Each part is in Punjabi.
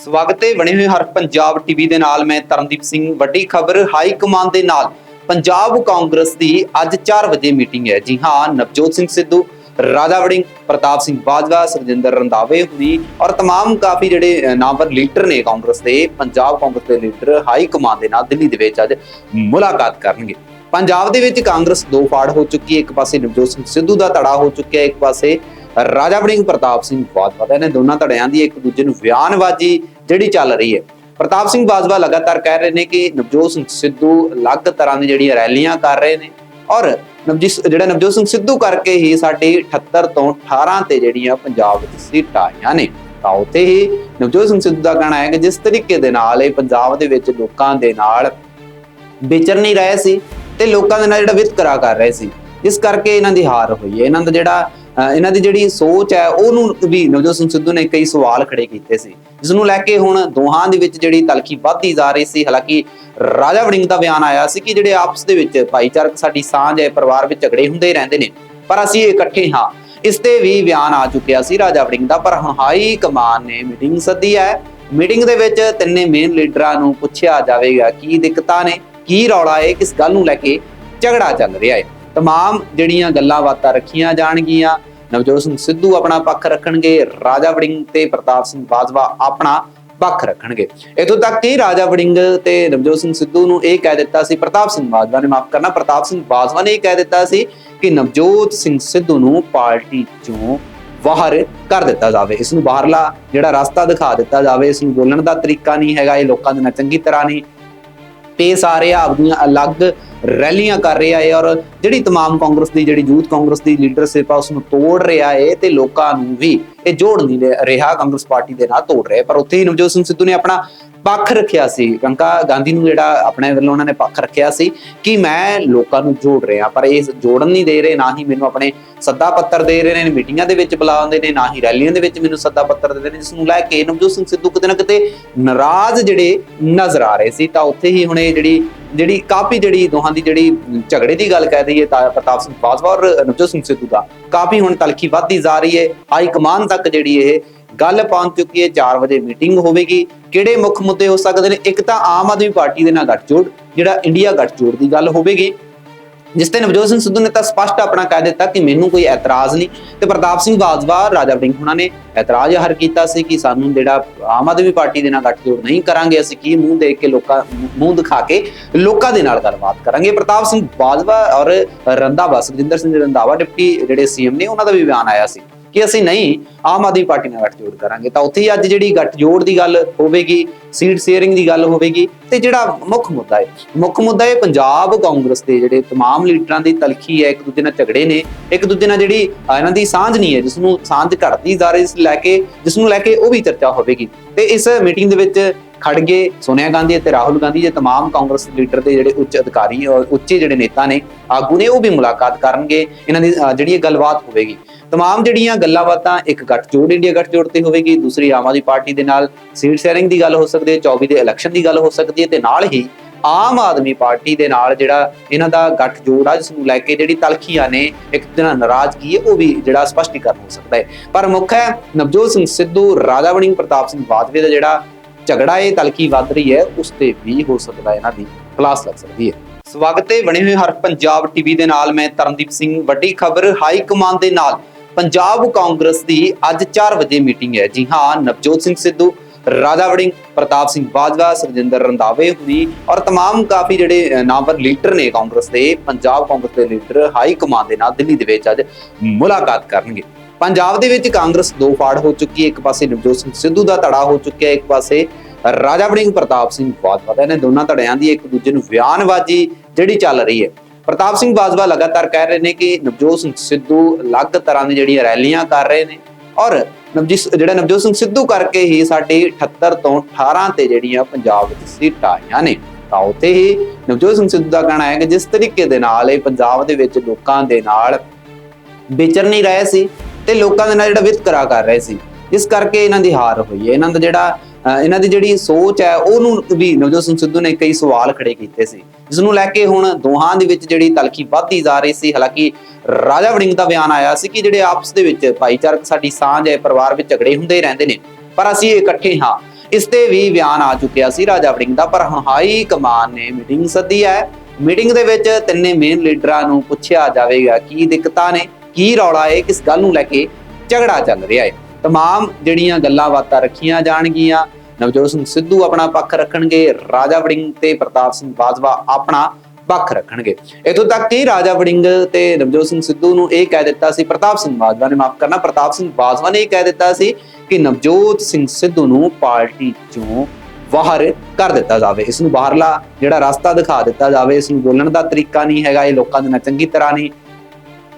ਸਵਾਗਤ ਹੈ ਬਣੇ ਹੋਏ ਹਰ ਪੰਜਾਬ ਟੀਵੀ ਦੇ ਨਾਲ ਮੈਂ ਤਰਨਦੀਪ ਸਿੰਘ ਵੱਡੀ ਖਬਰ ਹਾਈ ਕਮਾਨ ਦੇ ਨਾਲ ਪੰਜਾਬ ਕਾਂਗਰਸ ਦੀ ਅੱਜ 4 ਵਜੇ ਮੀਟਿੰਗ ਹੈ ਜੀ ਹਾਂ ਨਵਜੋਤ ਸਿੰਘ ਸਿੱਧੂ ਰਾਜਾ ਵੜਿੰਗ ਪ੍ਰਤਾਪ ਸਿੰਘ ਬਾਜਵਾ ਸਰਜਿੰਦਰ ਰੰਧਾਵੇ ਹੁਣੀ ਔਰ तमाम ਕਾਫੀ ਜਿਹੜੇ ਅ, ਨਾਮਵਰ ਲੀਡਰ ਨੇ ਕਾਂਗਰਸ ਦੇ ਪੰਜਾਬ ਕਾਂਗਰਸ ਦੇ ਲੀਡਰ ਹਾਈ ਕਮਾਨ ਦੇ ਨਾਲ ਦਿੱਲੀ ਦੇ ਵਿੱਚ ਅੱਜ ਮੁਲਾਕਾਤ ਕਰਨਗੇ ਪੰਜਾਬ ਦੇ ਵਿੱਚ ਕਾਂਗਰਸ ਦੋ ਫਾੜ ਹੋ ਚੁੱਕੀ ਹੈ ਇੱਕ ਪਾਸੇ ਨਵਜੋਤ ਸਿੰਘ ਸਿੱਧੂ ਦਾ ਧੜਾ ਹੋ ਚੁੱਕਿਆ ਹੈ ਇੱਕ ਪਾਸੇ ਰਾਜਾ ਵੜਿੰਗ ਪ੍ਰਤਾਪ ਸਿੰਘ ਬਾਜਵਾ ਦਾ ਇਹਨਾਂ ਦੋਨਾਂ ਧੜਿਆਂ ਦੀ ਇੱਕ ਦੂਜੇ ਨੂੰ ਬਿਆਨਬਾਜ਼ੀ ਜਿਹੜੀ ਚੱਲ ਰਹੀ ਹੈ। ਪ੍ਰਤਾਪ ਸਿੰਘ ਬਾਜਵਾ ਲਗਾਤਾਰ ਕਹਿ ਰਹੇ ਨੇ ਕਿ ਨਵਜੋਤ ਸਿੰਘ ਸਿੱਧੂ ਅਲੱਗ ਤਰ੍ਹਾਂ ਦੀ ਜਿਹੜੀਆਂ ਰੈਲੀਆਂ ਕਰ ਰਹੇ ਨੇ ਔਰ ਨਵਜੀਤ ਜਿਹੜਾ ਨਵਜੋਤ ਸਿੰਘ ਸਿੱਧੂ ਕਰਕੇ ਹੀ ਸਾਡੀ 78 ਤੋਂ 18 ਤੇ ਜਿਹੜੀਆਂ ਪੰਜਾਬ ਵਿੱਚ ਸੀਟਾਂ ਆਈਆਂ ਨੇ, ਤਾਂ ਉੱਥੇ ਹੀ ਨਵਜੋਤ ਸਿੰਘ ਸਿੱਧੂ ਦਾ ਕਹਿਣਾ ਹੈ ਕਿ ਜਿਸ ਤਰੀਕੇ ਦੇ ਨਾਲ ਇਹ ਪੰਜਾਬ ਦੇ ਵਿੱਚ ਲੋਕਾਂ ਦੇ ਨਾਲ ਵਿਚਰ ਨਹੀਂ ਰਹੇ ਸੀ ਤੇ ਲੋਕਾਂ ਦੇ ਨਾਲ ਜਿਹੜਾ ਵਿਤਕਰਾ ਕਰ ਰਹੇ ਸੀ, ਇਸ ਕਰਕੇ ਇਹਨਾਂ ਦੀ ਹਾਰ ਹੋਈ ਹੈ। ਇਹਨਾਂ ਦਾ ਜਿਹੜਾ ਇਹਨਾਂ ਦੀ ਜਿਹੜੀ ਸੋਚ ਹੈ, ਉਹਨੂੰ ਵੀ ਨਵਜੋਤ ਸਿੰਘ ਸਿੱਧੂ ਨੇ ਕਈ ਸਵਾਲ ਖੜੇ ਕੀਤੇ ਸੀ। ਜਿਸ ਨੂੰ ਲੈ ਕੇ ਹੁਣ ਦੋਹਾਂ ਦੇ ਵਿੱਚ ਜਿਹੜੀ ਤਲਖੀ ਵੱਧਦੀ ਜਾ ਰਹੀ ਸੀ, ਹਾਲਾਂਕਿ ਰਾਜਾ ਵੜਿੰਗ ਦਾ ਬਿਆਨ ਆਇਆ ਸੀ ਕਿ ਜਿਹੜੇ ਆਪਸ ਦੇ ਵਿੱਚ ਭਾਈਚਾਰਕ ਸਾਡੀ ਸਾਂਝ ਹੈ, ਪਰਿਵਾਰ ਵਿੱਚ ਝਗੜੇ ਹੁੰਦੇ ਹੀ ਰਹਿੰਦੇ ਨੇ, ਪਰ ਅਸੀਂ ਇਕੱਠੇ ਹਾਂ। ਇਸ ਤੇ ਵੀ ਬਿਆਨ ਆ ਚੁੱਕਿਆ ਸੀ ਰਾਜਾ ਵੜਿੰਗ ਦਾ, ਪਰ ਹੁਣ ਹਾਈ ਕਮਾਨ ਨੇ ਮੀਟਿੰਗ ਸੱਦੀ ਹੈ। ਮੀਟਿੰਗ ਦੇ ਵਿੱਚ ਤਿੰਨੇ ਮੇਨ ਲੀਡਰਾਂ ਨੂੰ ਪੁੱਛਿਆ ਜਾਵੇਗਾ, ਕੀ ਦਿੱਕਤਾਂ ਨੇ, ਕੀ ਰੌਲਾ ਹੈ, ਕਿਸ ਗੱਲ ਨੂੰ ਲੈ ਕੇ ਝਗੜਾ ਚੱਲ ਰਿਹਾ ਹੈ। तमाम ਜਿਹੜੀਆਂ ਗੱਲਾਂ ਬਾਤਾਂ ਰੱਖੀਆਂ ਜਾਣਗੀਆਂ ਨਵਜੋਤ ਸਿੰਘ ਸਿੱਧੂ ਆਪਣਾ ਪੱਖ ਰੱਖਣਗੇ ਰਾਜਾ ਵੜਿੰਗ ਤੇ ਪ੍ਰਤਾਪ ਸਿੰਘ ਬਾਜਵਾ ਆਪਣਾ ਪੱਖ ਰੱਖਣਗੇ ਇਥੋਂ ਤੱਕ ਕਿ ਰਾਜਾ ਵੜਿੰਗ ਤੇ ਨਵਜੋਤ ਸਿੰਘ ਸਿੱਧੂ ਨੂੰ ਇਹ ਕਹਿ ਦਿੱਤਾ ਸੀ ਪ੍ਰਤਾਪ ਸਿੰਘ ਬਾਜਵਾ ਨੇ ਮਾਫ ਕਰਨਾ ਪ੍ਰਤਾਪ ਸਿੰਘ ਬਾਜਵਾ ਨੇ ਇਹ ਕਹਿ ਦਿੱਤਾ ਸੀ ਕਿ ਨਵਜੋਤ ਸਿੰਘ ਸਿੱਧੂ ਨੂੰ ਪਾਰਟੀ ਚੋਂ ਬਾਹਰ ਕਰ ਦਿੱਤਾ ਜਾਵੇ ਇਸ ਨੂੰ ਬਾਹਰਲਾ ਜਿਹੜਾ ਰਸਤਾ ਦਿਖਾ ਦਿੱਤਾ ਜਾਵੇ ਇਸ ਨੂੰ ਬੋਲਣ ਦਾ ਤਰੀਕਾ ਨਹੀਂ ਹੈਗਾ ਇਹ ਲੋਕਾਂ ਦੇ ਨਾਲ ਚੰਗੀ ਤਰ੍ਹਾਂ ਨਹੀਂ ਪੇਸ ਆ ਰਿਹਾ ਆਪਣੀਆਂ ਅਲੱਗ ਰੈਲੀਆਂ ਕਰ ਰਿਹਾ ਹੈ ਔਰ ਜਿਹੜੀ तमाम ਕਾਂਗਰਸ ਦੀ ਜਿਹੜੀ ਯੂਥ ਕਾਂਗਰਸ ਦੀ ਲੀਡਰਸ਼ਿਪ ਆ ਉਸ ਨੂੰ ਤੋੜ ਰਿਹਾ ਹੈ ਤੇ ਲੋਕਾਂ ਨੂੰ ਵੀ ਇਹ ਜੋੜ ਨਹੀਂ ਰਿਹਾ- ਰਿਹਾ ਕਾਂਗਰਸ ਪਾਰਟੀ ਦੇ ਨਾਲ ਤੋੜ ਰਿਹਾ ਪਰ ਉੱਥੇ ਹੀ ਨਵਜੋਤ ਸਿੰਘ ਸਿੱਧੂ ਨੇ ਆਪਣਾ ਪੱਖ ਰੱਖਿਆ ਸੀ। ਕੰਕਾ ਗਾਂਧੀ ਨੂੰ ਜਿਹੜਾ ਆਪਣੇ ਵੱਲੋਂ ਉਹਨਾਂ ਨੇ ਪੱਖ ਰੱਖਿਆ ਸੀ ਕਿ ਮੈਂ ਲੋਕਾਂ ਨੂੰ ਜੋੜ ਰਿਹਾ, ਪਰ ਇਹ ਜੋੜਨ ਨਹੀਂ ਦੇ ਰਹੇ, ਨਾ ਹੀ ਮੈਨੂੰ ਆਪਣੇ ਸੱਦਾ ਪੱਤਰ ਦੇ ਰਹੇ ਨੇ, ਮੀਟਿੰਗਾਂ ਦੇ ਵਿੱਚ ਬੁਲਾਉਂਦੇ ਨੇ, ਨਾ ਹੀ ਰੈਲੀਆਂ ਦੇ ਵਿੱਚ ਮੈਨੂੰ ਸੱਦਾ ਪੱਤਰ ਦਿੰਦੇ ਨੇ, ਜਿਸ ਨੂੰ ਲੈ ਕੇ ਨਵਜੋਤ ਸਿੰਘ ਸਿੱਧੂ ਕਿਤੇ ਨਾ ਕਿਤੇ ਨਾਰਾਜ਼ ਜਿਹੜੇ ਨਜ਼ਰ ਆ ਰਹੇ ਸੀ। ਤਾਂ ਉੱਥੇ ਹੀ ਹੁਣ ਇਹ ਜਿਹੜੀ ਜਿਹੜੀ ਕਾਫੀ ਜਿਹੜੀ ਦੋਹਾਂ ਦੀ ਜਿਹੜੀ ਝਗੜੇ ਦੀ ਗੱਲ ਕਹਿ ਦਈਏ ਤਾਂ ਪ੍ਰਤਾਪ ਸਿੰਘ ਬਾਜਵਾ ਔਰ ਨਵਜੋਤ ਸਿੰਘ ਸਿੱਧੂ ਦਾ ਕਾਫੀ ਹੁਣ ਤਲਖੀ ਵੱਧਦੀ ਜਾ ਰਹੀ ਹੈ। ਹਾਈ ਕਮਾਨ ਤੱਕ ਜਿਹੜੀ ਇਹ ਗੱਲ ਪਹੁੰਚ ਚੁੱਕੀ ਹੈ 4 ਵਜੇ ਮੀਟਿੰਗ ਹੋਵੇਗੀ। ਕਿਹੜੇ ਮੁੱਖ ਮੁੱਦੇ ਹੋ ਸਕਦੇ ਨੇ? ਇੱਕ ਤਾਂ ਆਮ ਆਦਮੀ ਪਾਰਟੀ ਦੇ ਨਾਲ ਗੱਠਜੋੜ, ਜਿਹੜਾ ਇੰਡੀਆ ਗੱਠਜੋੜ ਦੀ ਗੱਲ ਹੋਵੇਗੀ। ਜਿਸ ਤੇ ਨਵਜੋਤ ਸਿੰਘ ਸਿੱਧੂ ਨੇ ਤਾਂ ਸਪਸ਼ਟ ਆਪਣਾ ਕਹਿ ਦਿੱਤਾ ਕਿ ਮੈਨੂੰ ਕੋਈ ਐਤਰਾਜ ਨਹੀਂ। ਤੇ ਪ੍ਰਤਾਪ ਸਿੰਘ ਬਾਜਵਾ, ਰਾਜਾ ਵੜਿੰਗ ਹੁਣਾਂ ਨੇ ਐਤਰਾਜ਼ ਜ਼ਾਹਰ ਕੀਤਾ ਸੀ ਕਿ ਸਾਨੂੰ ਜਿਹੜਾ ਆਮ ਆਦਮੀ ਪਾਰਟੀ ਦੇ ਨਾਲ ਗੱਠਜੋੜ ਨਹੀਂ ਕਰਾਂਗੇ, ਅਸੀਂ ਕੀ ਮੂੰਹ ਦੇਖ ਕੇ ਲੋਕਾਂ, ਮੂੰਹ ਦਿਖਾ ਕੇ ਲੋਕਾਂ ਦੇ ਨਾਲ ਗੱਲਬਾਤ ਕਰਾਂਗੇ। ਪ੍ਰਤਾਪ ਸਿੰਘ ਬਾਜਵਾ ਔਰ ਰੰਧਾਵਾ, ਸੁਖਜਿੰਦਰ ਸਿੰਘ ਰੰਧਾਵਾ, ਡਿਪਟੀ ਜਿਹੜੇ ਸੀਐਮ ਨੇ, ਉਹਨਾਂ ਦਾ ਵੀ ਬਿਆਨ ਆਇਆ ਸੀ। ਕਿ ਅਸੀਂ ਨਹੀਂ ਆਮ ਆਦਮੀ ਪਾਰਟੀ ਨਾਲ ਗੱਠਜੋੜ ਕਰਾਂਗੇ ਤਾਂ ਉੱਥੇ ਹੀ ਅੱਜ ਜਿਹੜੀ ਗੱਠਜੋੜ ਦੀ ਗੱਲ ਹੋਵੇਗੀ ਸੀਟ ਸ਼ੇਅਰਿੰਗ ਦੀ ਗੱਲ ਹੋਵੇਗੀ ਤੇ ਜਿਹੜਾ ਮੁੱਖ ਮੁੱਦਾ ਹੈ ਮੁੱਖ ਮੁੱਦਾ ਹੈ ਪੰਜਾਬ ਕਾਂਗਰਸ ਦੇ ਜਿਹੜੇ तमाम ਲੀਡਰਾਂ ਦੀ ਤਲਖੀ ਹੈ ਇੱਕ ਦੂਜੇ ਨਾਲ ਝਗੜੇ ਨੇ ਇੱਕ ਦੂਜੇ ਨਾਲ ਜਿਹੜੀ ਅਹ, ਇਹਨਾਂ ਦੀ ਸਾਂਝ ਨਹੀਂ ਹੈ ਜਿਸ ਨੂੰ ਸਾਂਝ ਘਟਦੀ ਜਾ ਰਹੀ ਇਸ ਲੈ ਕੇ ਜਿਸ ਨੂੰ ਲੈ ਕੇ ਉਹ ਵੀ ਚਰਚਾ ਹੋਵੇਗੀ ਤੇ ਇਸ ਮੀਟਿੰਗ ਦੇ ਵਿੱਚ ਖੜਗੇ ਸੋਨੀਆ ਗਾਂਧੀ ਅਤੇ ਰਾਹੁਲ ਗਾਂਧੀ ਜੇ तमाम ਕਾਂਗਰਸ ਲੀਡਰ ਦੇ ਜਿਹੜੇ ਉੱਚ ਅਧਿਕਾਰੀ ਔਰ ਉੱਚੇ ਜਿਹੜੇ ਨੇਤਾ ਨੇ ਆਗੂ ਨੇ ਉਹ ਵੀ ਮੁਲਾਕਾਤ ਕਰਨਗੇ ਇਹਨਾਂ ਦੀ ਅਹ, ਜਿਹੜੀ ਇਹ ਗੱਲਬਾਤ ਹੋਵੇਗੀ तमाम ਜਿਹੜੀਆਂ ਗੱਲਾਂ ਬਾਤਾਂ ਇੱਕ ਗੱਠਜੋੜ ਇੰਡੀਆ ਗੱਠਜੋੜ ਤੇ ਹੋਵੇਗੀ ਦੂਸਰੀ ਆਮ ਆਦਮੀ ਪਾਰਟੀ ਦੇ ਨਾਲ ਸੀਟ ਸ਼ੇਅਰਿੰਗ ਦੀ ਗੱਲ ਹੋ ਸਕਦੀ ਹੈ 24 ਦੇ ਇਲੈਕਸ਼ਨ ਦੀ ਗੱਲ ਹੋ ਸਕਦੀ ਹੈ ਤੇ ਨਾਲ ਹੀ ਆਮ ਆਦਮੀ ਪਾਰਟੀ ਦੇ ਨਾਲ ਜਿਹੜਾ ਇਹਨਾਂ ਦਾ ਗੱਠਜੋੜ ਆ ਜਿਸ ਨੂੰ ਲੈ ਕੇ ਜਿਹੜੀ ਤਲਖੀਆਂ ਨੇ ਇੱਕ ਦਿਨ ਨਾਰਾਜ਼ਗੀ ਹੈ ਉਹ ਵੀ ਜਿਹੜਾ ਸਪਸ਼ਟੀਕਰਨ ਹੋ ਸਕਦਾ ਹੈ ਪਰ ਮੁੱਖ ਹੈ ਨਵਜੋਤ ਸਿੰਘ ਸਿੱਧੂ ਰਾਜਾ ਵੜਿੰਗ ਪ੍ਰਤਾਪ ਸਿੰਘ ਬਾਜਵੇ ਦਾ ਜਿਹੜਾ ਝਗੜਾ ਇਹ ਤਲਖੀ ਵੱਧ ਰਹੀ ਹੈ ਉਸ ਤੇ ਵੀ ਹੋ ਸਕਦਾ ਹੈ ਇਹਨਾਂ ਦੀ ਕਲਾਸ ਲੱਗ ਸਕਦੀ ਹੈ ਸਵਾਗਤ ਹੈ ਬਣੇ ਹੋਏ ਹਰ ਪੰਜਾਬ ਟੀਵੀ ਦੇ ਨਾਲ ਮੈਂ ਤਰਨਦੀਪ ਸਿੰਘ ਵੱਡੀ ਖਬਰ ਹਾਈ ਕਮਾਨ ਦੇ ਨਾਲ ਪੰਜਾਬ ਕਾਂਗਰਸ ਦੀ ਅੱਜ 4 ਵਜੇ ਮੀਟਿੰਗ ਹੈ ਜੀ ਹਾਂ ਨਵਜੋਤ ਸਿੰਘ ਸਿੱਧੂ ਰਾਜਾ ਵੜਿੰਗ ਪ੍ਰਤਾਪ ਸਿੰਘ ਬਾਜਵਾ ਸਰਜਿੰਦਰ ਰੰਧਾਵੇ ਹੁਣੀ ਔਰ तमाम ਕਾਫੀ ਜਿਹੜੇ ਅ, ਨਾਮਵਰ ਲੀਡਰ ਨੇ ਕਾਂਗਰਸ ਦੇ ਪੰਜਾਬ ਕਾਂਗਰਸ ਦੇ ਲੀਡਰ ਹਾਈ ਕਮਾਨ ਦੇ ਨਾਲ ਦਿੱਲੀ ਦੇ ਵਿੱਚ ਅੱਜ ਮੁਲਾਕਾਤ ਕਰਨਗੇ ਪੰਜਾਬ ਦੇ ਵਿੱਚ ਕਾਂਗਰਸ ਦੋ ਫਾੜ ਹੋ ਚੁੱਕੀ ਹੈ ਇੱਕ ਪਾਸੇ ਨਵਜੋਤ ਸਿੰਘ ਸਿੱਧੂ ਦਾ ਧੜਾ ਹੋ ਚੁੱਕਿਆ ਹੈ ਇੱਕ ਪਾਸੇ ਰਾਜਾ ਵੜਿੰਗ ਪ੍ਰਤਾਪ ਸਿੰਘ ਬਾਜਵਾ ਦਾ ਇਹਨਾਂ ਦੋਨਾਂ ਧੜਿਆਂ ਦੀ ਇੱਕ ਦੂਜੇ ਨੂੰ ਬਿਆਨਬਾਜ਼ੀ ਜਿਹੜੀ ਚੱਲ ਰਹੀ ਹੈ ਪ੍ਰਤਾਪ ਸਿੰਘ ਬਾਜਵਾ ਲਗਾਤਾਰ ਕਹਿ ਰਹੇ ਨੇ ਕਿ ਨਵਜੋਤ ਸਿੰਘ ਸਿੱਧੂ ਅਲੱਗ ਤਰ੍ਹਾਂ ਦੀ ਜਿਹੜੀਆਂ ਰੈਲੀਆਂ ਕਰ ਰਹੇ ਨੇ ਔਰ ਨਵਜੀਤ ਜਿਹੜਾ ਨਵਜੋਤ ਸਿੰਘ ਸਿੱਧੂ ਕਰਕੇ ਹੀ ਸਾਡੀ 78 ਤੋਂ 18 ਤੇ ਜਿਹੜੀਆਂ ਪੰਜਾਬ ਵਿੱਚ ਸੀਟਾਂ ਆਈਆਂ ਨੇ, ਤਾਂ ਉੱਥੇ ਹੀ ਨਵਜੋਤ ਸਿੰਘ ਸਿੱਧੂ ਦਾ ਕਹਿਣਾ ਹੈ ਕਿ ਜਿਸ ਤਰੀਕੇ ਦੇ ਨਾਲ ਇਹ ਪੰਜਾਬ ਦੇ ਵਿੱਚ ਲੋਕਾਂ ਦੇ ਨਾਲ ਵਿਚਰ ਨਹੀਂ ਰਹੇ ਸੀ ਤੇ ਲੋਕਾਂ ਦੇ ਨਾਲ ਜਿਹੜਾ ਵਿਤਕਰਾ ਕਰ ਰਹੇ ਸੀ, ਇਸ ਕਰਕੇ ਇਹਨਾਂ ਦੀ ਹਾਰ ਹੋਈ ਹੈ। ਇਹਨਾਂ ਦਾ ਜਿਹੜਾ ਇਹਨਾਂ ਦੀ ਜਿਹੜੀ ਸੋਚ ਹੈ, ਉਹਨੂੰ ਵੀ ਨਵਜੋਤ ਸਿੰਘ ਸਿੱਧੂ ਨੇ ਕਈ ਸਵਾਲ ਖੜੇ ਕੀਤੇ ਸੀ। ਜਿਸ ਨੂੰ ਲੈ ਕੇ ਹੁਣ ਦੋਹਾਂ ਦੇ ਵਿੱਚ ਜਿਹੜੀ ਤਲਖੀ ਵੱਧਦੀ ਜਾ ਰਹੀ ਸੀ, ਹਾਲਾਂਕਿ ਰਾਜਾ ਵੜਿੰਗ ਦਾ ਬਿਆਨ ਆਇਆ ਸੀ ਕਿ ਜਿਹੜੇ ਆਪਸ ਦੇ ਵਿੱਚ ਭਾਈਚਾਰਕ ਸਾਡੀ ਸਾਂਝ ਹੈ, ਪਰਿਵਾਰ ਵਿੱਚ ਝਗੜੇ ਹੁੰਦੇ ਹੀ ਰਹਿੰਦੇ ਨੇ, ਪਰ ਅਸੀਂ ਇਕੱਠੇ ਹਾਂ। ਇਸ ਤੇ ਵੀ ਬਿਆਨ ਆ ਚੁੱਕਿਆ ਸੀ ਰਾਜਾ ਵੜਿੰਗ ਦਾ, ਪਰ ਹੁਣ ਹਾਈ ਕਮਾਨ ਨੇ ਮੀਟਿੰਗ ਸੱਦੀ ਹੈ। ਮੀਟਿੰਗ ਦੇ ਵਿੱਚ ਤਿੰਨੇ ਮੇਨ ਲੀਡਰਾਂ ਨੂੰ ਪੁੱਛਿਆ ਜਾਵੇਗਾ, ਕੀ ਦਿੱਕਤਾਂ ਨੇ, ਕੀ ਰੌਲਾ ਹੈ ਕਿਸ ਗੱਲ ਨੂੰ ਲੈ ਕੇ ਝਗੜਾ ਚੱਲ ਰਿਹਾ ਹੈ। तमाम ਜਿਹੜੀਆਂ ਗੱਲਾਂ ਬਾਤਾਂ ਰੱਖੀਆਂ ਜਾਣਗੀਆਂ ਨਵਜੋਤ ਸਿੰਘ ਸਿੱਧੂ ਆਪਣਾ ਪੱਖ ਰੱਖਣਗੇ ਰਾਜਾ ਵੜਿੰਗ ਤੇ ਪ੍ਰਤਾਪ ਸਿੰਘ ਬਾਜਵਾ ਆਪਣਾ ਪੱਖ ਰੱਖਣਗੇ ਇਥੋਂ ਤੱਕ ਕਿ ਰਾਜਾ ਵੜਿੰਗ ਤੇ ਨਵਜੋਤ ਸਿੰਘ ਸਿੱਧੂ ਨੂੰ ਇਹ ਕਹਿ ਦਿੱਤਾ ਸੀ ਪ੍ਰਤਾਪ ਸਿੰਘ ਬਾਜਵਾ ਨੇ ਮਾਫ ਕਰਨਾ ਪ੍ਰਤਾਪ ਸਿੰਘ ਬਾਜਵਾ ਨੇ ਇਹ ਕਹਿ ਦਿੱਤਾ ਸੀ ਕਿ ਨਵਜੋਤ ਸਿੰਘ ਸਿੱਧੂ ਨੂੰ ਪਾਰਟੀ ਚੋਂ ਬਾਹਰ ਕਰ ਦਿੱਤਾ ਜਾਵੇ ਇਸ ਨੂੰ ਬਾਹਰਲਾ ਜਿਹੜਾ ਰਸਤਾ ਦਿਖਾ ਦਿੱਤਾ ਜਾਵੇ ਇਸ ਨੂੰ ਬੋਲਣ ਦਾ ਤਰੀਕਾ ਨਹੀਂ ਹੈਗਾ ਇਹ ਲੋਕਾਂ ਦੇ ਨਾਲ ਚੰਗੀ ਤਰ੍ਹਾਂ ਨਹੀਂ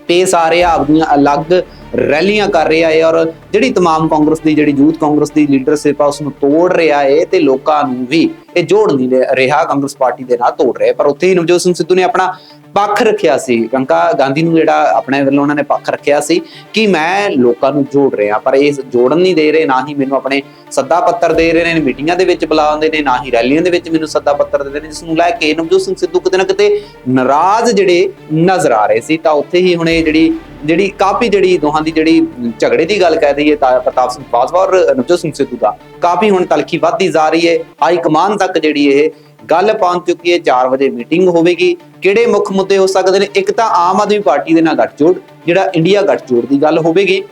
ਪੇਸ ਆ ਰਿਹਾ ਆਪਦੀਆਂ ਅਲੱਗ ਰੈਲੀਆਂ ਕਰ ਰਿਹਾ ਹੈ ਔਰ ਜਿਹੜੀ ਤਮਾਮ ਕਾਂਗਰਸ ਦੀ, ਜਿਹੜੀ ਯੂਥ ਕਾਂਗਰਸ ਦੀ ਲੀਡਰਸ਼ਿਪ ਆ ਉਸ ਨੂੰ ਤੋੜ ਰਿਹਾ ਹੈ ਤੇ ਲੋਕਾਂ ਨੂੰ ਵੀ ਇਹ ਜੋੜ ਨਹੀਂ ਰਿਹਾ- ਕਾਂਗਰਸ ਪਾਰਟੀ ਦੇ ਨਾਲ ਤੋੜ ਰਿਹਾ ਪਰ ਉੱਥੇ ਹੀ ਨਵਜੋਤ ਸਿੰਘ ਸਿੱਧੂ ਨੇ ਆਪਣਾ ਪੱਖ ਰੱਖਿਆ ਸੀ। ਕੰਕਾ ਗਾਂਧੀ ਨੂੰ ਜਿਹੜਾ ਆਪਣੇ ਵੱਲੋਂ ਉਹਨਾਂ ਨੇ ਪੱਖ ਰੱਖਿਆ ਸੀ ਕਿ ਮੈਂ ਲੋਕਾਂ ਨੂੰ ਜੋੜ ਰਿਹਾ, ਪਰ ਇਹ ਜੋੜਨ ਨਹੀਂ ਦੇ ਰਹੇ, ਨਾ ਹੀ ਮੈਨੂੰ ਆਪਣੇ ਸੱਦਾ ਪੱਤਰ ਦੇ ਰਹੇ ਨੇ, ਮੀਟਿੰਗਾਂ ਦੇ ਵਿੱਚ ਬੁਲਾਉਂਦੇ ਨੇ, ਨਾ ਹੀ ਰੈਲੀਆਂ ਦੇ ਵਿੱਚ ਮੈਨੂੰ ਸੱਦਾ ਪੱਤਰ ਦੇ ਰਹੇ ਨੇ, ਜਿਸ ਨੂੰ ਲੈ ਕੇ ਨਵਜੋਤ ਸਿੰਘ ਸਿੱਧੂ ਕਿਤੇ ਨਾ ਕਿਤੇ ਨਾਰਾਜ਼ ਜਿਹੜੇ ਨਜ਼ਰ ਆ ਰਹੇ ਸੀ। ਤਾਂ ਉੱਥੇ ਹੀ ਹੁਣ ਇਹ ਜਿਹੜੀ ਜਿਹੜੀ ਕਾਫੀ ਜਿਹੜੀ ਦੋਹਾਂ ਦੀ ਜਿਹੜੀ ਝਗੜੇ ਦੀ ਗੱਲ ਕਹਿ ਦਈਏ ਤਾਂ ਪ੍ਰਤਾਪ ਸਿੰਘ ਬਾਜਵਾ ਔਰ ਨਵਜੋਤ ਸਿੰਘ ਸਿੱਧੂ ਦਾ ਕਾਫੀ ਹੁਣ ਤਲਖੀ ਵੱਧਦੀ ਜਾ ਰਹੀ ਹੈ। ਹਾਈ ਕਮਾਨ ਤੱਕ ਜਿਹੜੀ ਇਹ ਗੱਲ ਪਹੁੰਚ ਚੁੱਕੀ ਹੈ। 4 ਵਜੇ ਮੀਟਿੰਗ ਹੋਵੇਗੀ। ਕਿਹੜੇ ਮੁੱਖ ਮੁੱਦੇ ਹੋ ਸਕਦੇ ਨੇ? ਇੱਕ ਤਾਂ ਆਮ ਆਦਮੀ ਪਾਰਟੀ ਦੇ ਨਾਲ ਗੱਠਜੋੜ, ਜਿਹੜਾ ਇੰਡੀਆ ਗੱਠਜੋੜ ਦੀ ਗੱਲ ਹੋਵੇਗੀ।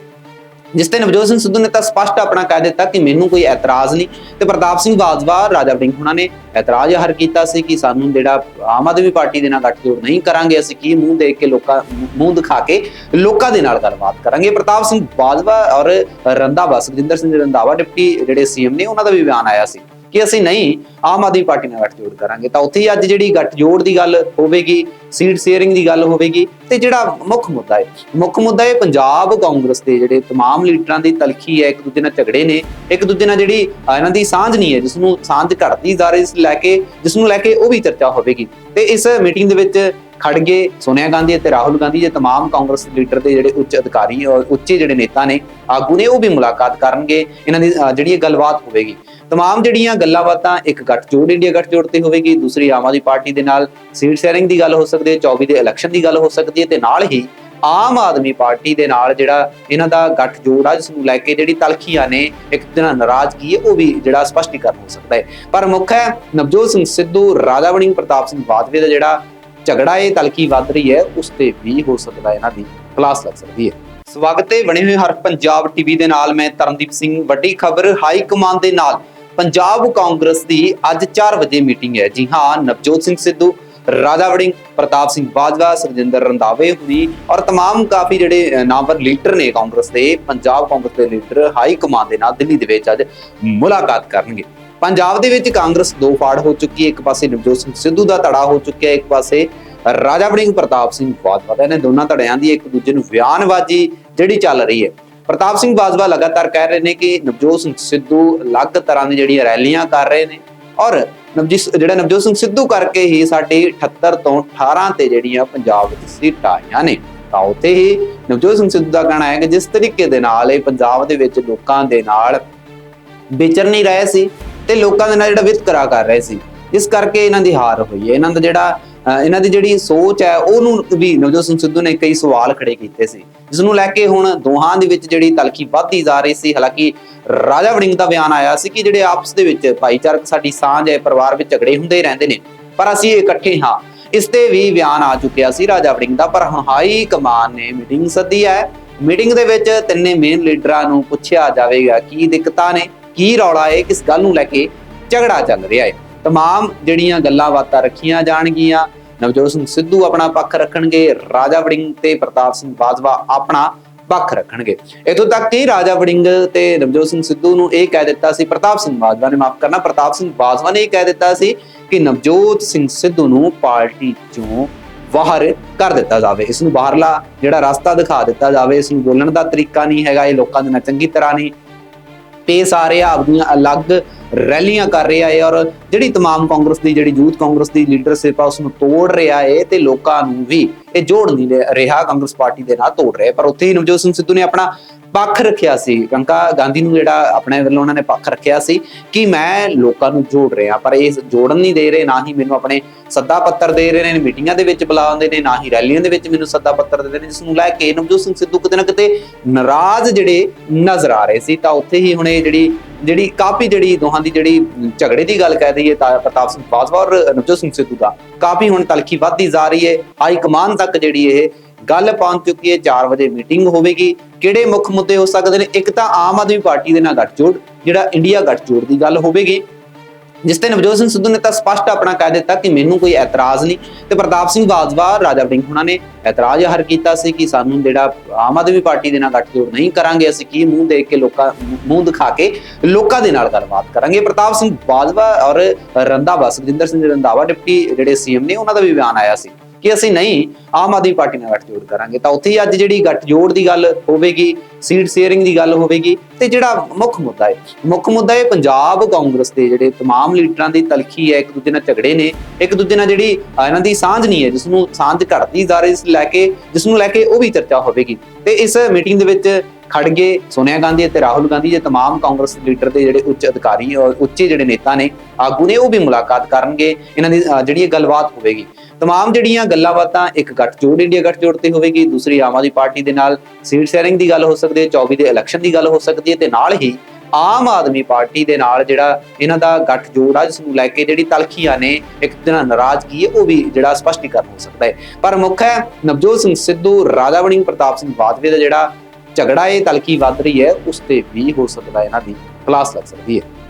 ਜਿਸ ਤੇ ਨਵਜੋਤ ਸਿੰਘ ਸਿੱਧੂ ਨੇ ਤਾਂ ਸਪਸ਼ਟ ਆਪਣਾ ਕਹਿ ਦਿੱਤਾ ਕਿ ਮੈਨੂੰ ਕੋਈ ਐਤਰਾਜ਼ ਨਹੀਂ। ਤੇ ਪ੍ਰਤਾਪ ਸਿੰਘ ਬਾਜਵਾ, ਰਾਜਾ ਵੜਿੰਗ ਹੁਣਾਂ ਨੇ ਐਤਰਾਜ਼ ਜ਼ਾਹਰ ਕੀਤਾ ਸੀ ਕਿ ਸਾਨੂੰ ਜਿਹੜਾ ਆਮ ਆਦਮੀ ਪਾਰਟੀ ਦੇ ਨਾਲ ਗੱਠਜੋੜ ਨਹੀਂ ਕਰਾਂਗੇ, ਅਸੀਂ ਕੀ ਮੂੰਹ ਦੇਖ ਕੇ ਲੋਕਾਂ, ਮੂੰਹ ਦਿਖਾ ਕੇ ਲੋਕਾਂ ਦੇ ਨਾਲ ਗੱਲਬਾਤ ਕਰਾਂਗੇ। ਪ੍ਰਤਾਪ ਸਿੰਘ ਬਾਜਵਾ ਔਰ ਰੰਧਾਵਾ, ਸੁਖਜਿੰਦਰ ਸਿੰਘ ਰੰਧਾਵਾ, ਡਿਪਟੀ ਜਿਹੜੇ ਸੀਐਮ ਨੇ, ਉਹਨਾਂ ਦਾ ਵੀ ਬਿਆਨ ਆਇਆ ਸੀ। ਕਿ ਅਸੀਂ ਨਹੀਂ ਆਮ ਆਦਮੀ ਪਾਰਟੀ ਨਾਲ ਗੱਠਜੋੜ ਕਰਾਂਗੇ ਤਾਂ ਉੱਥੇ ਹੀ ਅੱਜ ਜਿਹੜੀ ਗੱਠਜੋੜ ਦੀ ਗੱਲ ਹੋਵੇਗੀ ਸੀਟ ਸ਼ੇਅਰਿੰਗ ਦੀ ਗੱਲ ਹੋਵੇਗੀ ਤੇ ਜਿਹੜਾ ਮੁੱਖ ਮੁੱਦਾ ਹੈ ਮੁੱਖ ਮੁੱਦਾ ਹੈ ਪੰਜਾਬ ਕਾਂਗਰਸ ਦੇ ਜਿਹੜੇ तमाम ਲੀਡਰਾਂ ਦੀ ਤਲਖੀ ਹੈ ਇੱਕ ਦੂਜੇ ਨਾਲ ਝਗੜੇ ਨੇ ਇੱਕ ਦੂਜੇ ਨਾਲ ਜਿਹੜੀ ਅਹ, ਇਹਨਾਂ ਦੀ ਸਾਂਝ ਨਹੀਂ ਹੈ ਜਿਸ ਨੂੰ ਸਾਂਝ ਘਟਦੀ ਜਾ ਰਹੀ ਇਸ ਲੈ ਕੇ ਜਿਸ ਨੂੰ ਲੈ ਕੇ ਉਹ ਵੀ ਚਰਚਾ ਹੋਵੇਗੀ ਤੇ ਇਸ ਮੀਟਿੰਗ ਦੇ ਵਿੱਚ ਖੜਗੇ ਸੋਨੀਆ ਗਾਂਧੀ ਅਤੇ ਰਾਹੁਲ ਗਾਂਧੀ ਜੇ तमाम ਕਾਂਗਰਸ ਲੀਡਰ ਦੇ ਜਿਹੜੇ ਉੱਚ ਅਧਿਕਾਰੀ ਔਰ ਉੱਚੇ ਜਿਹੜੇ ਨੇਤਾ ਨੇ ਆਗੂ ਨੇ ਉਹ ਵੀ ਮੁਲਾਕਾਤ ਕਰਨਗੇ ਇਹਨਾਂ ਦੀ ਅਹ, ਜਿਹੜੀ ਇਹ ਗੱਲਬਾਤ ਹੋਵੇਗੀ तमाम ਜਿਹੜੀਆਂ ਗੱਲਾਂ ਬਾਤਾਂ ਇੱਕ ਗੱਠਜੋੜ ਇੰਡੀਆ ਗੱਠਜੋੜ ਤੇ ਹੋਵੇਗੀ ਦੂਸਰੀ ਆਮ ਆਦਮੀ ਪਾਰਟੀ ਦੇ ਨਾਲ ਸੀਟ ਸ਼ੇਅਰਿੰਗ ਦੀ ਗੱਲ ਹੋ ਸਕਦੀ ਹੈ 24 ਦੇ ਇਲੈਕਸ਼ਨ ਦੀ ਗੱਲ ਹੋ ਸਕਦੀ ਹੈ ਤੇ ਨਾਲ ਹੀ ਆਮ ਆਦਮੀ ਪਾਰਟੀ ਦੇ ਨਾਲ ਜਿਹੜਾ ਇਹਨਾਂ ਦਾ ਗੱਠਜੋੜ ਆ ਜਿਸ ਨੂੰ ਲੈ ਕੇ ਜਿਹੜੀ ਤਲਖੀਆਂ ਨੇ ਇੱਕ ਦਿਨ ਨਾਰਾਜ਼ਗੀ ਹੈ ਉਹ ਵੀ ਜਿਹੜਾ ਸਪਸ਼ਟੀਕਰਨ ਹੋ ਸਕਦਾ ਹੈ ਪਰ ਮੁੱਖ ਹੈ ਨਵਜੋਤ ਸਿੰਘ ਸਿੱਧੂ ਰਾਜਾ ਵੜਿੰਗ ਪ੍ਰਤਾਪ ਸਿੰਘ ਬਾਜਵੇ ਦਾ ਜਿਹੜਾ ਝਗੜਾ ਇਹ ਤਲਖੀ ਵੱਧ ਰਹੀ ਹੈ ਉਸ ਤੇ ਵੀ ਹੋ ਸਕਦਾ ਹੈ ਇਹਨਾਂ ਦੀ ਕਲਾਸ ਲੱਗ ਸਕਦੀ ਹੈ ਸਵਾਗਤ ਹੈ ਬਣੇ ਹੋਏ ਹਰ ਪੰਜਾਬ ਟੀਵੀ ਦੇ ਨਾਲ ਮੈਂ ਤਰਨਦੀਪ ਸਿੰਘ ਵੱਡੀ ਖਬਰ ਹਾਈ ਕਮਾਨ ਦੇ ਨਾਲ ਪੰਜਾਬ ਕਾਂਗਰਸ ਦੀ ਅੱਜ 4 ਵਜੇ ਮੀਟਿੰਗ ਹੈ ਜੀ ਹਾਂ ਨਵਜੋਤ ਸਿੰਘ ਸਿੱਧੂ ਰਾਜਾ ਵੜਿੰਗ ਪ੍ਰਤਾਪ ਸਿੰਘ ਬਾਜਵਾ ਸਰਜਿੰਦਰ ਰੰਧਾਵੇ ਹੁਣੀ ਔਰ तमाम ਕਾਫੀ ਜਿਹੜੇ ਅਹ, ਨਾਮਵਰ ਲੀਡਰ ਨੇ ਕਾਂਗਰਸ ਦੇ ਪੰਜਾਬ ਕਾਂਗਰਸ ਦੇ ਲੀਡਰ ਹਾਈ ਕਮਾਨ ਦੇ ਨਾਲ ਦਿੱਲੀ ਦੇ ਵਿੱਚ ਅੱਜ ਮੁਲਾਕਾਤ ਕਰਨਗੇ ਪੰਜਾਬ ਦੇ ਵਿੱਚ ਕਾਂਗਰਸ ਦੋ ਫਾੜ ਹੋ ਚੁੱਕੀ ਹੈ। ਇੱਕ ਪਾਸੇ ਨਵਜੋਤ ਸਿੰਘ ਸਿੱਧੂ ਦਾ ਧੜਾ ਹੋ ਚੁੱਕਿਆ ਇੱਕ ਪਾਸੇ ਰਾਜਾ ਵੜਿੰਗ ਪ੍ਰਤਾਪ ਸਿੰਘ ਬਾਜਵਾ ਇਹਨਾਂ ਦੋਨਾਂ ਧੜਿਆਂ ਦੀ ਇੱਕ ਦੂਜੇ ਨੂੰ ਬਿਆਨਬਾਜ਼ੀ ਜਿਹੜੀ ਚੱਲ ਰਹੀ ਹੈ। ਪ੍ਰਤਾਪ ਸਿੰਘ ਬਾਜਵਾ ਲਗਾਤਾਰ ਕਹਿ ਰਹੇ ਨੇ ਕਿ ਨਵਜੋਤ ਸਿੰਘ ਸਿੱਧੂ ਅਲੱਗ ਤਰ੍ਹਾਂ ਦੀ ਜਿਹੜੀਆਂ ਰੈਲੀਆਂ ਕਰ ਰਹੇ ਨੇ ਔਰ ਨਵਜੀਤ ਜਿਹੜਾ ਨਵਜੋਤ ਸਿੰਘ ਸਿੱਧੂ ਕਰਕੇ ਹੀ ਸਾਡੇ 78 ਤੋਂ 18 ਤੇ ਜਿਹੜੀਆਂ ਪੰਜਾਬ ਵਿੱਚ ਸੀਟਾਂ ਆਈਆਂ ਨੇ, ਤਾਂ ਉੱਥੇ ਹੀ ਨਵਜੋਤ ਸਿੰਘ ਸਿੱਧੂ ਦਾ ਕਹਿਣਾ ਹੈ ਕਿ ਜਿਸ ਤਰੀਕੇ ਦੇ ਨਾਲ ਇਹ ਪੰਜਾਬ ਦੇ ਵਿੱਚ ਲੋਕਾਂ ਦੇ ਨਾਲ ਵਿਚਰ ਨਹੀਂ ਰਹੇ ਸੀ ਤੇ ਲੋਕਾਂ ਦੇ ਨਾਲ ਜਿਹੜਾ ਵਿਤਕਰਾ ਕਰ ਰਹੇ ਸੀ। ਇਸ ਕਰਕੇ ਇਹਨਾਂ ਦੀ ਹਾਰ ਹੋਈ ਹੈ। ਇਹਨਾਂ ਦਾ ਜਿਹੜਾ ਇਹਨਾਂ ਦੀ ਜਿਹੜੀ ਸੋਚ ਹੈ, ਉਹਨੂੰ ਵੀ ਨਵਜੋਤ ਸਿੰਘ ਸਿੱਧੂ ਨੇ ਕਈ ਸਵਾਲ ਖੜੇ ਕੀਤੇ ਸੀ। ਜਿਸ ਨੂੰ ਲੈ ਕੇ ਹੁਣ ਦੋਹਾਂ ਦੇ ਵਿੱਚ ਜਿਹੜੀ ਤਲਖੀ ਵੱਧਦੀ ਜਾ ਰਹੀ ਸੀ, ਹਾਲਾਂਕਿ ਰਾਜਾ ਵੜਿੰਗ ਦਾ ਬਿਆਨ ਆਇਆ ਸੀ ਕਿ ਜਿਹੜੇ ਆਪਸ ਦੇ ਵਿੱਚ ਭਾਈਚਾਰਕ ਸਾਡੀ ਸਾਂਝ ਹੈ, ਪਰਿਵਾਰ ਵਿੱਚ ਝਗੜੇ ਹੁੰਦੇ ਹੀ ਰਹਿੰਦੇ ਨੇ, ਪਰ ਅਸੀਂ ਇਕੱਠੇ ਹਾਂ। ਇਸ ਤੇ ਵੀ ਬਿਆਨ ਆ ਚੁੱਕਿਆ ਸੀ ਰਾਜਾ ਵੜਿੰਗ ਦਾ, ਪਰ ਹੁਣ ਹਾਈ ਕਮਾਨ ਨੇ ਮੀਟਿੰਗ ਸੱਦੀ ਹੈ। ਮੀਟਿੰਗ ਦੇ ਵਿੱਚ ਤਿੰਨੇ ਮੇਨ ਲੀਡਰਾਂ ਨੂੰ ਪੁੱਛਿਆ ਜਾਵੇਗਾ, ਕੀ ਦਿੱਕਤਾਂ ਨੇ? ਕੀ ਰੌਲਾ ਹੈ ਕਿਸ ਗੱਲ ਨੂੰ ਲੈ ਕੇ ਝਗੜਾ ਚੱਲ ਰਿਹਾ ਹੈ तमाम ਜਿਹੜੀਆਂ ਗੱਲਾਂ ਬਾਤਾਂ ਰੱਖੀਆਂ ਜਾਣਗੀਆਂ ਨਵਜੋਤ ਸਿੰਘ ਸਿੱਧੂ ਆਪਣਾ ਪੱਖ ਰੱਖਣਗੇ ਰਾਜਾ ਵੜਿੰਗ ਤੇ ਪ੍ਰਤਾਪ ਸਿੰਘ ਬਾਜਵਾ ਆਪਣਾ ਪੱਖ ਰੱਖਣਗੇ ਇਥੋਂ ਤੱਕ ਕਿ ਰਾਜਾ ਵੜਿੰਗ ਤੇ ਨਵਜੋਤ ਸਿੰਘ ਸਿੱਧੂ ਨੂੰ ਇਹ ਕਹਿ ਦਿੱਤਾ ਸੀ ਪ੍ਰਤਾਪ ਸਿੰਘ ਬਾਜਵਾ ਨੇ ਮਾਫ ਕਰਨਾ ਪ੍ਰਤਾਪ ਸਿੰਘ ਬਾਜਵਾ ਨੇ ਇਹ ਕਹਿ ਦਿੱਤਾ ਸੀ ਕਿ ਨਵਜੋਤ ਸਿੰਘ ਸਿੱਧੂ ਨੂੰ ਪਾਰਟੀ ਚੋਂ ਬਾਹਰ ਕਰ ਦਿੱਤਾ ਜਾਵੇ ਇਸ ਨੂੰ ਬਾਹਰਲਾ ਜਿਹੜਾ ਰਸਤਾ ਦਿਖਾ ਦਿੱਤਾ ਜਾਵੇ ਇਸ ਨੂੰ ਬੋਲਣ ਦਾ ਤਰੀਕਾ ਨਹੀਂ ਹੈਗਾ ਇਹ ਲੋਕਾਂ ਦੇ ਨਾਲ ਚੰਗੀ ਤਰ੍ਹਾਂ ਨਹੀਂ ਪੇਸ ਆ ਰਿਹਾ ਆਪਦੀਆਂ ਅਲੱਗ ਰੈਲੀਆਂ ਕਰ ਰਿਹਾ ਹੈ ਔਰ ਜਿਹੜੀ तमाम ਕਾਂਗਰਸ ਦੀ ਜਿਹੜੀ ਯੂਥ ਕਾਂਗਰਸ ਦੀ ਲੀਡਰਸ਼ਿਪ ਆ ਉਸ ਨੂੰ ਤੋੜ ਰਿਹਾ ਹੈ ਤੇ ਲੋਕਾਂ ਨੂੰ ਵੀ ਇਹ ਜੋੜ ਨਹੀਂ ਰਿਹਾ- ਰਿਹਾ ਕਾਂਗਰਸ ਪਾਰਟੀ ਦੇ ਨਾਲ ਤੋੜ ਰਿਹਾ ਹੈ। ਪਰ ਉੱਥੇ ਹੀ ਨਵਜੋਤ ਸਿੰਘ ਸਿੱਧੂ ਨੇ ਆਪਣਾ ਪੱਖ ਰੱਖਿਆ ਸੀ। ਪ੍ਰਿਯੰਕਾ ਗਾਂਧੀ ਨੂੰ ਜਿਹੜਾ ਆਪਣੇ ਵੱਲੋਂ ਉਹਨਾਂ ਨੇ ਪੱਖ ਰੱਖਿਆ ਸੀ ਕਿ ਮੈਂ ਲੋਕਾਂ ਨੂੰ ਜੋੜ ਰਿਹਾ, ਪਰ ਇਹ ਜੋੜਨ ਨਹੀਂ ਦੇ ਰਹੇ, ਨਾ ਹੀ ਮੈਨੂੰ ਆਪਣੇ ਸੱਦਾ ਪੱਤਰ ਦੇ ਰਹੇ ਨੇ, ਮੀਟਿੰਗਾਂ ਦੇ ਵਿੱਚ ਬੁਲਾਉਂਦੇ ਨੇ, ਨਾ ਹੀ ਰੈਲੀਆਂ ਦੇ ਵਿੱਚ ਮੈਨੂੰ ਸੱਦਾ ਪੱਤਰ ਦਿੰਦੇ ਨੇ ਜਿਸ ਨੂੰ ਲੈ ਕੇ ਨਵਜੋਤ ਸਿੰਘ ਸਿੱਧੂ ਕਿਤੇ ਨਾ ਕਿਤੇ ਨਾਰਾਜ਼ ਜਿਹੜੇ ਨਜ਼ਰ ਆ ਰਹੇ ਸੀ। ਤਾਂ ਉੱਥੇ ਹੀ ਹੁਣ ਇਹ ਜਿਹੜੀ ਜਿਹੜੀ ਕਾਫੀ ਜਿਹੜੀ ਦੋਹਾਂ ਦੀ ਜਿਹੜੀ ਝਗੜੇ ਦੀ ਗੱਲ ਕਹਿ ਦਈਏ ਤਾਂ ਪ੍ਰਤਾਪ ਸਿੰਘ ਬਾਜਵਾ ਔਰ ਨਵਜੋਤ ਸਿੰਘ ਸਿੱਧੂ ਦਾ ਕਾਫੀ ਹੁਣ ਤਲਖੀ ਵੱਧਦੀ ਜਾ ਰਹੀ ਹੈ। ਹਾਈ ਕਮਾਨ ਤੱਕ ਜਿਹੜੀ ਇਹ ਗੱਲ ਪਹੁੰਚ ਚੁੱਕੀ ਹੈ 4 ਵਜੇ ਮੀਟਿੰਗ ਹੋਵੇਗੀ। ਕਿਹੜੇ ਮੁੱਖ ਮੁੱਦੇ ਹੋ ਸਕਦੇ ਨੇ? ਇੱਕ ਤਾਂ ਆਮ ਆਦਮੀ ਪਾਰਟੀ ਦੇ ਨਾਲ ਗੱਠਜੋੜ, ਜਿਹੜਾ ਇੰਡੀਆ ਗੱਠਜੋੜ ਦੀ ਗੱਲ ਹੋਵੇਗੀ। ਜਿਸ ਤੇ ਨਵਜੋਤ ਸਿੰਘ ਸਿੱਧੂ ਨੇ ਤਾਂ ਸਪਸ਼ਟ ਆਪਣਾ ਕਹਿ ਦਿੱਤਾ ਕਿ ਮੈਨੂੰ ਕੋਈ ਐਤਰਾਜ਼ ਨਹੀਂ। ਤੇ ਪ੍ਰਤਾਪ ਸਿੰਘ ਬਾਜਵਾ, ਰਾਜਾ ਵੜਿੰਗ ਹੁਣਾਂ ਨੇ ਇਤਰਾਜ਼ ਜ਼ਾਹਰ ਕੀਤਾ ਸੀ ਕਿ ਸਾਨੂੰ ਜਿਹੜਾ ਆਮ ਆਦਮੀ ਪਾਰਟੀ ਦੇ ਨਾਲ ਗੱਠਜੋੜ ਨਹੀਂ ਕਰਾਂਗੇ, ਅਸੀਂ ਕੀ ਮੂੰਹ ਦੇਖ ਕੇ ਲੋਕਾਂ, ਮੂੰਹ ਦਿਖਾ ਕੇ ਲੋਕਾਂ ਦੇ ਨਾਲ ਗੱਲਬਾਤ ਕਰਾਂਗੇ। ਪ੍ਰਤਾਪ ਸਿੰਘ ਬਾਜਵਾ ਔਰ ਰੰਧਾਵਾ, ਸੁਖਜਿੰਦਰ ਸਿੰਘ ਰੰਧਾਵਾ, ਡਿਪਟੀ ਜਿਹੜੇ ਸੀਐਮ ਨੇ, ਉਹਨਾਂ ਦਾ ਵੀ ਬਿਆਨ ਆਇਆ ਸੀ। ਕਿ ਅਸੀਂ ਨਹੀਂ ਆਮ ਆਦਮੀ ਪਾਰਟੀ ਨਾਲ ਗੱਠਜੋੜ ਕਰਾਂਗੇ ਤਾਂ ਉੱਥੇ ਹੀ ਅੱਜ ਜਿਹੜੀ ਗੱਠਜੋੜ ਦੀ ਗੱਲ ਹੋਵੇਗੀ ਸੀਟ ਸ਼ੇਅਰਿੰਗ ਦੀ ਗੱਲ ਹੋਵੇਗੀ ਤੇ ਜਿਹੜਾ ਮੁੱਖ ਮੁੱਦਾ ਹੈ ਮੁੱਖ ਮੁੱਦਾ ਹੈ ਪੰਜਾਬ ਕਾਂਗਰਸ ਦੇ ਜਿਹੜੇ तमाम ਲੀਡਰਾਂ ਦੀ ਤਲਖੀ ਹੈ ਇੱਕ ਦੂਜੇ ਨਾਲ ਝਗੜੇ ਨੇ ਇੱਕ ਦੂਜੇ ਨਾਲ ਜਿਹੜੀ ਅਹ, ਇਹਨਾਂ ਦੀ ਸਾਂਝ ਨਹੀਂ ਹੈ ਜਿਸ ਨੂੰ ਸਾਂਝ ਘਟਦੀ ਜਾ ਰਹੀ ਇਸ ਲੈ ਕੇ ਜਿਸ ਨੂੰ ਲੈ ਕੇ ਉਹ ਵੀ ਚਰਚਾ ਹੋਵੇਗੀ ਤੇ ਇਸ ਮੀਟਿੰਗ ਦੇ ਵਿੱਚ ਖੜਗੇ ਸੋਨੀਆ ਗਾਂਧੀ ਅਤੇ ਰਾਹੁਲ ਗਾਂਧੀ ਜੇ तमाम ਕਾਂਗਰਸ ਲੀਡਰ ਦੇ ਜਿਹੜੇ ਉੱਚ ਅਧਿਕਾਰੀ ਔਰ ਉੱਚੇ ਜਿਹੜੇ ਨੇਤਾ ਨੇ ਆਗੂ ਨੇ ਉਹ ਵੀ ਮੁਲਾਕਾਤ ਕਰਨਗੇ ਇਹਨਾਂ ਦੀ ਅਹ, ਜਿਹੜੀ ਇਹ ਗੱਲਬਾਤ ਹੋਵੇਗੀ तमाम ਜਿਹੜੀਆਂ ਗੱਲਾਂ ਬਾਤਾਂ ਇੱਕ ਗੱਠਜੋੜ ਇੰਡੀਆ ਗੱਠਜੋੜ ਤੇ ਹੋਵੇਗੀ ਦੂਸਰੀ ਆਮ ਆਦਮੀ ਪਾਰਟੀ ਦੇ ਨਾਲ ਸੀਟ ਸ਼ੇਅਰਿੰਗ ਦੀ ਗੱਲ ਹੋ ਸਕਦੀ ਹੈ 24 ਦੇ ਇਲੈਕਸ਼ਨ ਦੀ ਗੱਲ ਹੋ ਸਕਦੀ ਹੈ ਤੇ ਨਾਲ ਹੀ ਆਮ ਆਦਮੀ ਪਾਰਟੀ ਦੇ ਨਾਲ ਜਿਹੜਾ ਇਹਨਾਂ ਦਾ ਗੱਠਜੋੜ ਆ ਜਿਸ ਨੂੰ ਲੈ ਕੇ ਜਿਹੜੀ ਤਲਖੀਆਂ ਨੇ ਇੱਕ ਦਿਨ ਨਾਰਾਜ਼ਗੀ ਹੈ ਉਹ ਵੀ ਜਿਹੜਾ ਸਪਸ਼ਟੀਕਰਨ ਹੋ ਸਕਦਾ ਹੈ ਪਰ ਮੁੱਖ ਹੈ ਨਵਜੋਤ ਸਿੰਘ ਸਿੱਧੂ ਰਾਜਾ ਵੜਿੰਗ ਪ੍ਰਤਾਪ ਸਿੰਘ ਬਾਜਵੇ ਦਾ ਜਿਹੜਾ ਝਗੜਾ ਇਹ ਤਲਖੀ ਵੱਧ ਰਹੀ ਹੈ ਉਸ ਤੇ ਵੀ ਹੋ ਸਕਦਾ ਹੈ ਇਹਨਾਂ ਦੀ ਕਲਾਸ ਲੱਗ ਸਕਦੀ ਹੈ